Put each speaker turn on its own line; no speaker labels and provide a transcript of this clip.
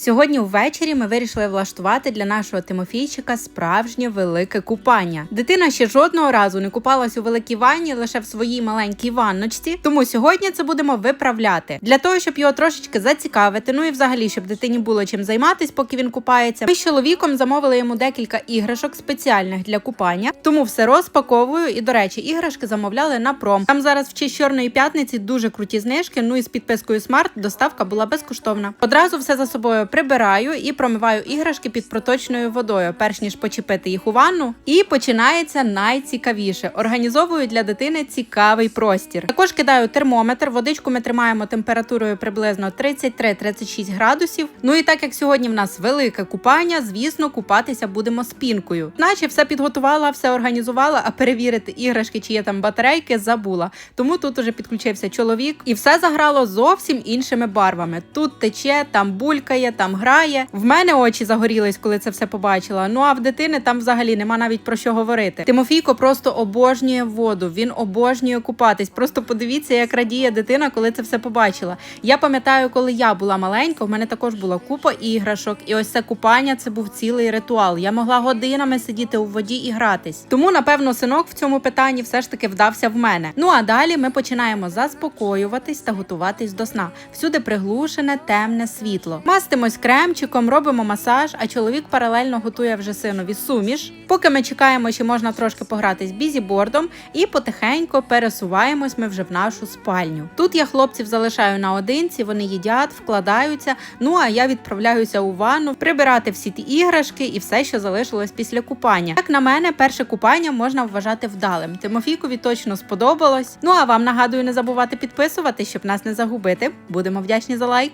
Сьогодні ввечері ми вирішили влаштувати для нашого Тимофійчика справжнє велике купання. Дитина ще жодного разу не купалась у великій ванні, лише в своїй маленькій ванночці. Тому сьогодні це будемо виправляти. Для того, щоб його трошечки зацікавити, ну і взагалі, щоб дитині було чим займатись, поки він купається. Ми з чоловіком замовили йому декілька іграшок спеціальних для купання, тому все розпаковую. І до речі, іграшки замовляли на пром. Там зараз в честь чорної п'ятниці дуже круті знижки. Ну і з підпискою Смарт доставка була безкоштовна. Одразу все за собою прибираю і промиваю іграшки під проточною водою, перш ніж почепити їх у ванну. І починається найцікавіше. Організовую для дитини цікавий простір. Також кидаю термометр. Водичку ми тримаємо температурою приблизно 33-36 градусів. Ну і так як сьогодні в нас велике купання, звісно, купатися будемо з пінкою. Наче все підготувала, все організувала, а перевірити іграшки, чи є там батарейки, забула. Тому тут уже підключився чоловік, і все заграло зовсім іншими барвами. Тут тече, там булькає, там грає. В мене очі загорілись, коли це все побачила. Ну а в дитини там взагалі нема навіть про що говорити. Тимофійко просто обожнює воду. Він обожнює купатись. Просто подивіться, як радіє дитина, коли це все побачила. Я пам'ятаю, коли я була маленька, в мене також була купа іграшок, і ось це купання це був цілий ритуал. Я могла годинами сидіти у воді і гратись. Тому, напевно, синок в цьому питанні все ж таки вдався в мене. Ну а далі ми починаємо заспокоюватись та готуватись до сна. Всюди приглушене, темне світло. Мастимось кремчиком, робимо масаж, а чоловік паралельно готує вже синові суміш. Поки ми чекаємо, чи можна трошки погратись бізібордом, і потихенько пересуваємось ми вже в нашу спальню. Тут я хлопців залишаю наодинці, вони їдять, вкладаються. Ну а я відправляюся у ванну прибирати всі ті іграшки і все, що залишилось після купання. Як на мене, перше купання можна вважати вдалим. Тимофійкові точно сподобалось. Ну а вам нагадую не забувати підписувати, щоб нас не загубити. Будемо вдячні за лайк.